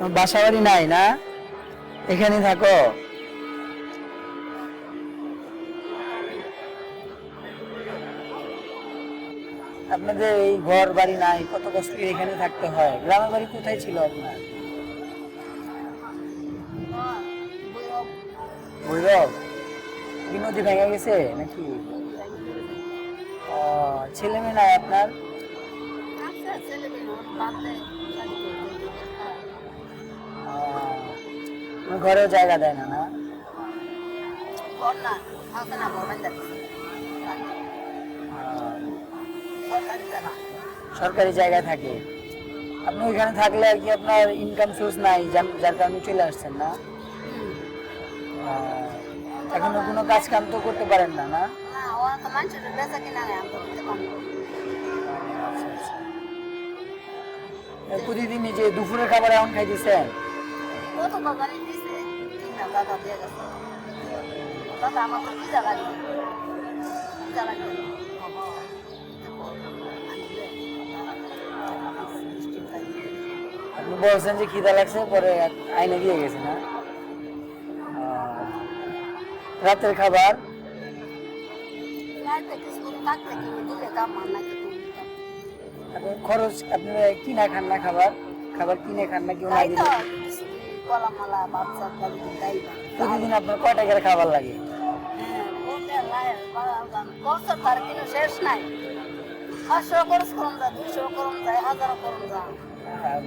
বাসা বাড়ি নাই না? এখানে থাকো। আপনাদের এই ঘর বাড়ি নাই, কত কষ্ট এখানে থাকতে হয়? গ্রামের বাড়ি কোথায় ছিল আপনার? ভৈরব। কি নদী ভেঙে গেছে নাকি? ছেলে মেয়ে নাই আপনার? ঘরেও জায়গা দেয় না না? সরকারি জায়গায় থাকে। আপনি ওইখানে থাকলে আর কি আপনার ইনকাম সোর্স নাই যার- কারণে চলে আসছেন না? এখনও কোনো কাজ কাম তো করতে পারেন না না? আচ্ছা, আচ্ছা। প্রতিদিন যে দুপুরের খাবার এখন খাইতেছেন? আপনি বলছেন যে খিদা লাগছে পরে আইনে দিয়ে গেছে না আহ, রাতের খাবার আপনি খরচ আপনারা কিনা খান না খাবার খাবার কিনে খান না কেউ না প্রতিদিন আপনার কয় টাকার খাবার লাগে শেষ নাই পাঁচশো খরচ করুন যায় দুশো করুন যায় হাজার করুন যায়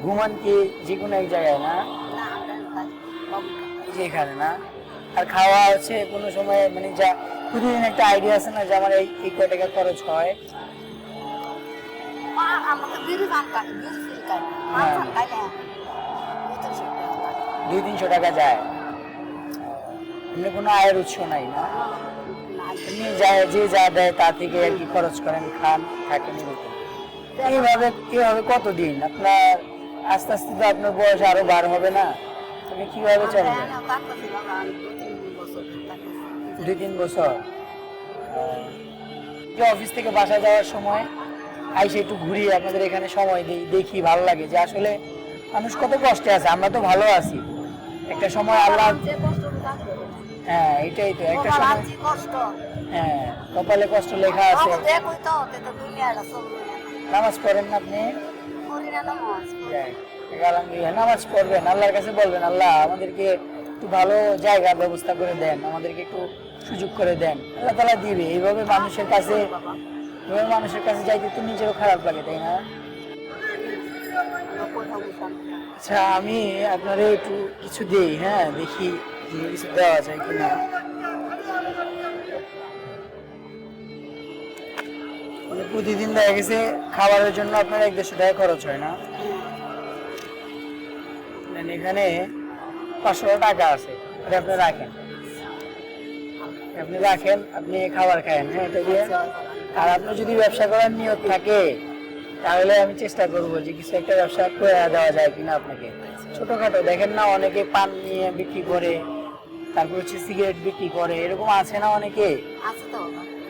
ঘুমান কি যে কোনো এক জায়গায় না এখানে না আর খাওয়া হচ্ছে কোনো সময় মানে যা প্রতিদিন একটা আইডিয়া আছে না যে আমার এই এই কয় টাকা খরচ হয়। আমাকে বিড়ি পান খাই বিড়ি ফিল খাই দুই তিনশো টাকা যায়। এমনি কোনো আয়ের উৎস নাই না। এমনি যা যে যা দেয় তা থেকে আর কি খরচ করেন খান থাকেন এরকম এইভাবে এইভাবে কতদিন? আপনার আস্তে আস্তে তো আপনার বয়স আরও বার হবে না। আপনি কীভাবে চলবেন দুই তিন বছর? যে অফিস থেকে বাসা যাওয়ার সময় আইসে একটু ঘুরি আপনাদের এখানে সময় দিই দেখি ভালো লাগে যে আসলে মানুষ কত কষ্টে আছে আমরা তো ভালো আছি। একটা সময় আল্লাহ হ্যাঁ এটাই তো একটা সময় হ্যাঁ কপালে কষ্ট লেখা আছে। নামাজ পড়েন না আপনি? নামাজ যাক, আলহামদুলিল্লাহ নামাজ পড়বেন। আল্লাহর কাছে বলবেন আল্লাহ আমাদেরকে একটু ভালো জায়গা ব্যবস্থা করে দেন আমাদেরকে একটু সুযোগ করে দেন। আল্লাহ তালা দিবে। এইভাবে মানুষের কাছে এভাবে মানুষের কাছে যাইতে তো নিজেরও খারাপ লাগে তাই না? আচ্ছা আমি আপনারে একটু কিছু দেই হ্যাঁ? দেখি কিছু দেওয়া যায় কিনা। মানে প্রতিদিন দেখা গেছে খাবারের জন্য আপনার এক দেড়শো টাকা খরচ হয় না? এখানে পাঁচশো টাকা আছে, এটা আপনি রাখেন। আপনি রাখেন, আপনি খাবার খায়েন হ্যাঁ এটা দিয়ে। আর আপনি যদি ব্যবসা করার নিয়ত থাকে তাহলে আমি চেষ্টা করব যে কিছু একটা ব্যবসা করে দেওয়া যায় কিনা আপনাকে। ছোটখাটো দেখেন না অনেকে পান নিয়ে বিক্রি করে তারপর হচ্ছে সিগারেট বিক্রি করে এরকম আছে না অনেকে? আছে তো।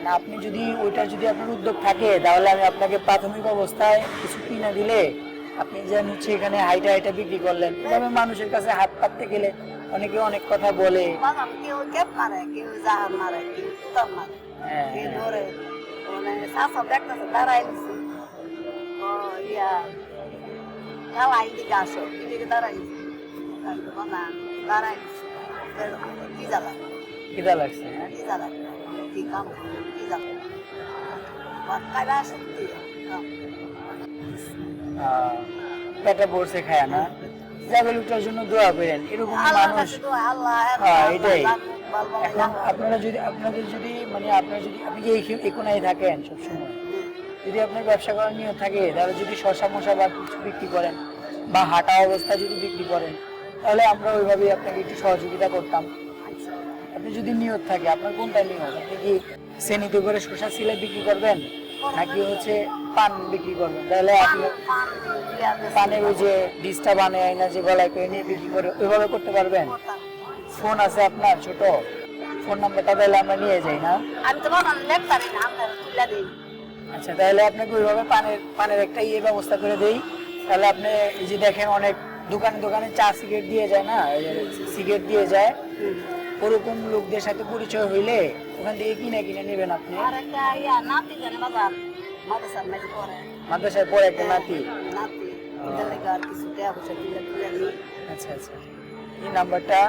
না আপনি যদি ওইটা যদি আপনার উদ্যোগ থাকে তাহলে আমি আপনাকে প্রাথমিক অবস্থায় কিছু কিনে দিলে আপনি যেন হচ্ছে এখানে হাইটা হাইটা বিক্রি করলেন। এভাবে মানুষের কাছে হাত পাততে গেলে অনেকে অনেক কথা বলে। হ্যাঁ, ইয়া নিছে কি লাগছে কি কি কাম কি পেটে বসে খায় না। যাবে লোকটার জন্য দোয়া করেন এরকম মানুষ হ্যাঁ, এটাই। এখন আপনারা যদি আপনাদের যদি মানে আপনারা যদি আপনি এই কোনায় থাকেন সবসময়? যদি আপনার ব্যবসা করার নিয়ত থাকে, তাহলে যদি শশা মশা বা কিছু বিক্রি করেন বা হাঁটা অবস্থা যদি বিক্রি করেন, তাহলে আমরা ওইভাবেই আপনাকে একটু সহযোগিতা করতাম। আপনি যদি নিয়ত থাকে, আপনার কোনটা নিয়ত? আপনি কি শ্রেণীতে করে শশা সিলে বিক্রি করবেন? নাকি হচ্ছে পান বিক্রি করবেন? তাহলে আপনি পানের ওই যে ডিসটা বানায় না যে গলায় করে নিয়ে বিক্রি করে ওইভাবে করতে পারবেন? ফোন আছে আপনার, ছোট। ফোন নাম্বারটা তাহলে আমরা নিয়ে যাই, না? আমি তো বানান না, আমরা তুলে দিই। আচ্ছা। তাহলে আপনাকে ওইভাবে পানের পানের একটা ইয়ে ব্যবস্থা করে দেই। তাহলে আপনি এই যে দেখেন অনেক দোকানে দোকানে চা সিগারেট দিয়ে যায় না? সিগারেট দিয়ে যায়। ওরকম লোকদের সাথে পরিচয় হইলে ওখান থেকে কিনে কিনে নেবেন আপনি। মাদ্রাসায় পড়ে একটা নাতি? নিই আচ্ছা আচ্ছা। এই নাম্বারটা?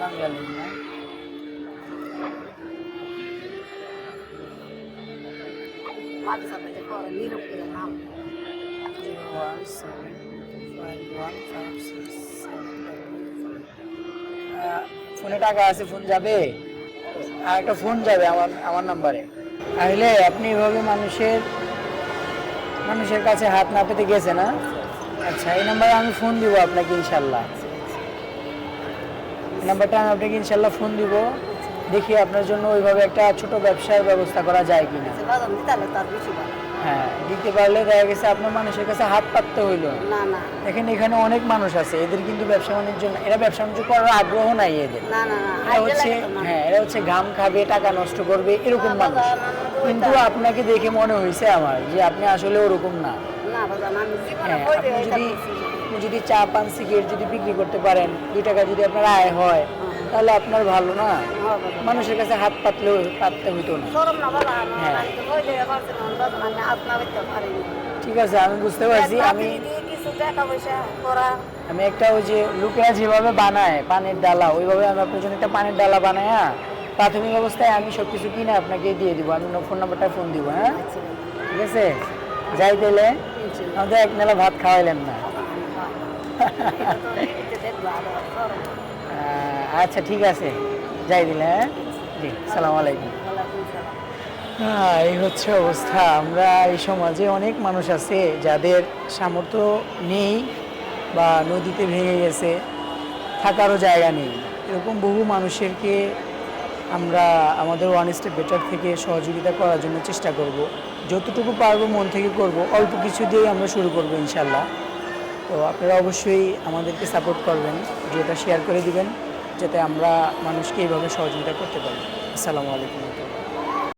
বাঙালি না five six seven আহ, ফোনে টাকা আছে ফোন যাবে? আর একটা ফোন যাবে আমার আমার নাম্বারে। তাহলে আপনি এভাবে মানুষের মানুষের কাছে হাত না পেতে গেছে না? আচ্ছা এই নাম্বারে আমি ফোন দিব আপনাকে ইনশাল্লাহ। নাম্বারটা আমি আপনাকে ইনশাল্লাহ ফোন দিব। দেখি আপনার জন্য ওইভাবে একটা ছোট ব্যবসার ব্যবস্থা করা যায় তার বেশি ভালো হ্যাঁ দিতে পারলে দেখা গেছে আপনার মানুষের কাছে হাত পাততে হইল। না না। দেখেন এখানে অনেক মানুষ আছে এদের কিন্তু ব্যবসা বাণিজ্য এরা ব্যবসা বাণিজ্য করার আগ্রহ নাই এদের। না না না এরা হচ্ছে না হ্যাঁ এরা হচ্ছে ঘাম খাবে টাকা নষ্ট করবে এরকম মানুষ। না, না, না, কিন্তু আপনাকে দেখে মনে হয়েছে আমার যে আপনি আসলে ওরকম না। না হ্যাঁ আপনি যদি যদি চা পান সিগারেট যদি বিক্রি করতে পারেন দুই টাকা যদি আপনার আয় হয়। তাহলে আপনার ভালো না? মানুষের কাছে হাত পাতলেও পাততে হইতো না। হ্যাঁ। আমি তো কই দেই পারছি না বাজার আমি হাত না করতে পারিনি ঠিক আছে আমি বুঝতে পারছি আমি আমি একটা ওই যে লোকেরা যেভাবে বানায় পানির ডালা ওইভাবে আমি আপনার জন্য একটা পানির ডালা বানায় প্রাথমিক অবস্থায় আমি সব কিছু কিনে আপনাকে দিয়ে দিব আমি ফোন নাম্বারটা ফোন দিব হ্যাঁ? ঠিক আছে? যাই তাহলে আমাদের এক মেলা ভাত খাওয়াইলেন না। আহ, আচ্ছা ঠিক আছে। যাই দিলে হ্যাঁ? জি, সালাম আলাইকুম। হ্যাঁ এই হচ্ছে অবস্থা। আমরা এই সমাজে অনেক মানুষ আছে যাদের সামর্থ্য নেই বা নদীতে ভেঙে গেছে, থাকারও জায়গা নেই। এরকম বহু মানুষেরকে আমরা আমাদের ওয়ান স্টেপ বেটার থেকে সহযোগিতা করার জন্য চেষ্টা করব। যতটুকু পারব মন থেকে করব, অল্প কিছু দিয়ে আমরা শুরু করব ইনশাল্লাহ তো আপনারা অবশ্যই আমাদেরকে সাপোর্ট করবেন, ভিডিওটা শেয়ার করে দিবেন। যাতে আমরা মানুষকে এইভাবে সহযোগিতা করতে পারি। আসসালামু আলাইকুম।